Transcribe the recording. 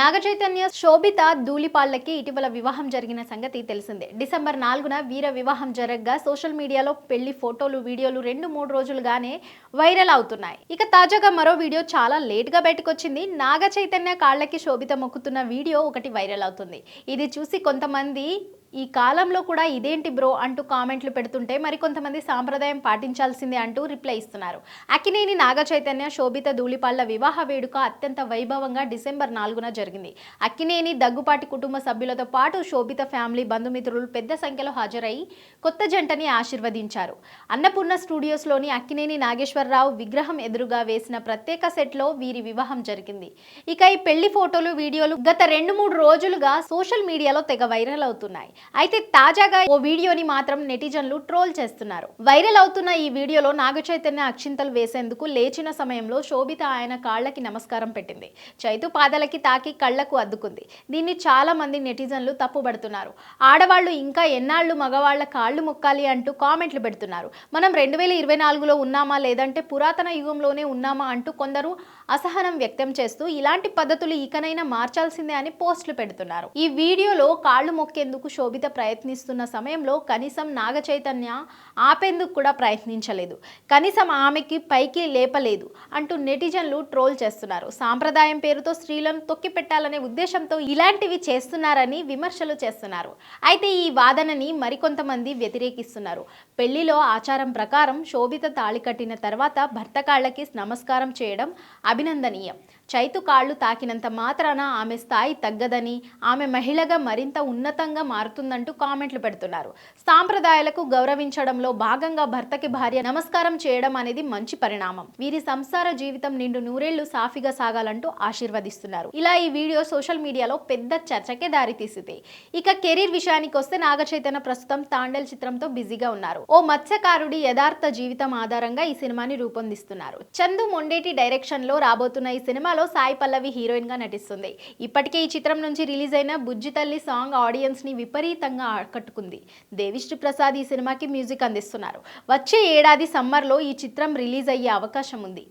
నాగ చైతన్య శోభిత ధూళిపాళ్ళకి ఇటీవల వివాహం జరిగిన సంగతి తెలిసిందే. డిసెంబర్ నాలుగున వీర వివాహం జరగగా సోషల్ మీడియాలో పెళ్ళి ఫోటోలు వీడియోలు రెండు మూడు రోజులుగానే వైరల్ అవుతున్నాయి. ఇక తాజాగా మరో వీడియో చాలా లేట్గా బయటకొచ్చింది. నాగ చైతన్య కాళ్ళకి శోభిత మొక్కుతున్న వీడియో ఒకటి వైరల్ అవుతుంది. ఇది చూసి కొంతమంది ఈ కాలంలో కూడా ఇదేంటి బ్రో అంటూ కామెంట్లు పెడుతుంటే మరికొంతమంది సాంప్రదాయం పాటించాల్సిందే అంటూ రిప్లై ఇస్తున్నారు. అక్కినేని నాగ చైతన్య శోభిత ధూళిపాళ్ళ వివాహ వేడుక అత్యంత వైభవంగా డిసెంబర్ నాలుగున జరిగింది. అక్కినేని దగ్గుపాటి కుటుంబ సభ్యులతో పాటు శోభిత ఫ్యామిలీ బంధుమిత్రులు పెద్ద సంఖ్యలో హాజరై కొత్త జంటని ఆశీర్వదించారు. అన్నపూర్ణ స్టూడియోస్లోని అక్కినేని నాగేశ్వరరావు విగ్రహం ఎదురుగా వేసిన ప్రత్యేక సెట్లో వీరి వివాహం జరిగింది. ఇక ఈ పెళ్ళి ఫోటోలు వీడియోలు గత రెండు మూడు రోజులుగా సోషల్ మీడియాలో తెగ వైరల్ అవుతున్నాయి. అయితే తాజాగా ఓ వీడియోని మాత్రం నెటిజన్లు ట్రోల్ చేస్తున్నారు. వైరల్ అవుతున్న ఈ వీడియోలో నాగ చైతన్య అక్షింతలు వేసేందుకు లేచిన సమయంలో శోభిత ఆయన కాళ్ళకి నమస్కారం పెట్టింది. చైతు పాదాలకి తాకి కళ్ళకు అద్దుకుంది. దీన్ని చాలా మంది నెటిజన్లు తప్పుబడుతున్నారు. ఆడవాళ్ళు ఇంకా ఎన్నాళ్ళు మగవాళ్ళ కాళ్ళు మొక్కాలి అంటూ కామెంట్లు పెడుతున్నారు. మనం రెండు వేల ఇరవై నాలుగులో ఉన్నామా లేదంటే పురాతన యుగంలోనే ఉన్నామా అంటూ కొందరు అసహనం వ్యక్తం చేస్తూ ఇలాంటి పద్ధతులు ఇకనైనా మార్చాల్సిందే అని పోస్టులు పెడుతున్నారు. ఈ వీడియోలో కాళ్ళు మొక్కేందుకు శోభిత ప్రయత్నిస్తున్న సమయంలో కనీసం నాగ చైతన్య ఆపేందుకు కూడా ప్రయత్నించలేదు. కనీసం ఆమెకి పైకి లేపలేదు అంటూ నెటిజన్లు ట్రోల్ చేస్తున్నారు. సాంప్రదాయం పేరుతో స్త్రీలను తొక్కి పెట్టాలనే ఉద్దేశంతో ఇలాంటివి చేస్తున్నారని విమర్శలు చేస్తున్నారు. అయితే ఈ వాదనని మరికొంతమంది వ్యతిరేకిస్తున్నారు. పెళ్ళిలో ఆచారం ప్రకారం శోభిత తాళి కట్టిన తర్వాత భర్త కాళ్ళకి నమస్కారం చేయడం అభినందనీయం. చైతు కాళ్ళు తాకినంత మాత్రాన ఆమె స్థాయి తగ్గదని ఆమె మహిళగా మరింత ఉన్నతంగా మారుతుందంటూ కామెంట్లు పెడుతున్నారు. సాంప్రదాయాలకు గౌరవించడంలో భాగంగా భర్తకి భార్య నమస్కారం చేయడం అనేది మంచి పరిణామం. వీరి సంసార జీవితం నిండు నూరేళ్ళు సాఫీగా సాగాలంటూ ఆశీర్వదిస్తున్నారు. ఇలా ఈ వీడియో సోషల్ మీడియాలో పెద్ద చర్చకే దారితీసింది. ఇక కెరీర్ విషయానికి వస్తే నాగ చైతన్య ప్రస్తుతం తాండెల్ చిత్రంతో బిజీగా ఉన్నారు. ఓ మత్స్యకారుడి యథార్థ జీవితం ఆధారంగా ఈ సినిమాని రూపొందిస్తున్నారు. చందు మొండేటి డైరెక్షన్లో రాబోతున్న ఈ సినిమాలో సాయి పల్లవి హీరోయిన్గా నటిస్తుంది. ఇప్పటికే ఈ చిత్రం నుంచి రిలీజ్ అయిన బుజ్జి తల్లి సాంగ్ ఆడియన్స్ని విపరీతంగా ఆకట్టుకుంది. దేవిశ్రీ ప్రసాద్ ఈ సినిమాకి మ్యూజిక్ అందిస్తున్నారు. వచ్చే ఏడాది సమ్మర్లో ఈ చిత్రం రిలీజ్ అయ్యే అవకాశం ఉంది.